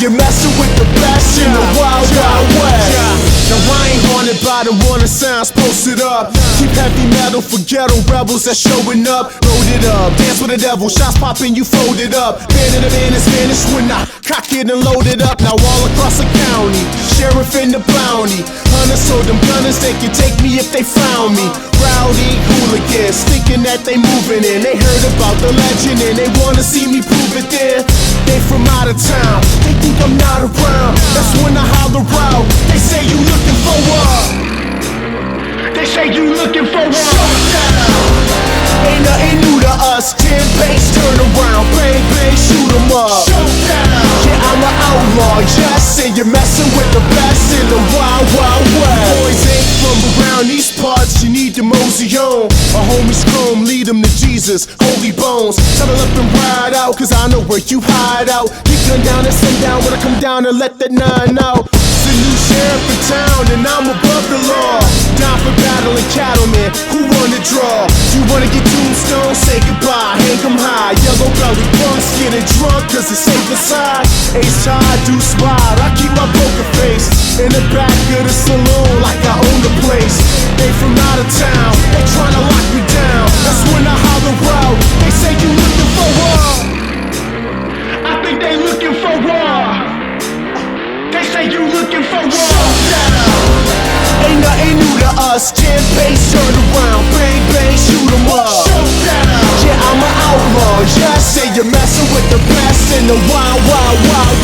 you're messing with the best in the wild, wild west. Now I ain't haunted by the warning signs posted up. Keep heavy metal for ghetto rebels that's showing up. Loaded up, dance with the devil, shots popping, you folded up. Bandit of man is vanished when I cock it and loaded up. Now all across the county, sheriff in the bounty. Hunters told them gunners they could take me if they found me. Rowdy hooligans thinking that they moving in. They heard about the legend and they wanna see me prove it then. They from out of town, they think I'm not around. That's when I holler out. They say you looking for what? They say you looking for what? Ain't nothing new to us. Ten pace, turn around, bang bang, shoot 'em up. Yeah, I'm an outlaw, yes, and you're messing these parts, you need to mosey on. My homies lead them to Jesus, holy bones. Settle up and ride out, cause I know where you hide out. Keep gun down and send down when I come down and let that nine out. It's a new sheriff in town, and I'm above the law. Down for battle and cattlemen, who wanna draw? You wanna get tombstone, say goodbye, hang 'em high. Yellow belly punks getting drunk, cause it's safe aside. Ace high, do spot, I keep my poker face in the back of the saloon like I own the place. They from out of town, they tryna lock me down. That's when I holler out. They say you looking for war. I think they looking for war. They say you looking for war. Ain't nothing new to us. Ten pace, turn around, bang bang, shoot 'em up. Yeah, I'm an outlaw. Yeah, I say you're messing with the best in the wild, wild, wild.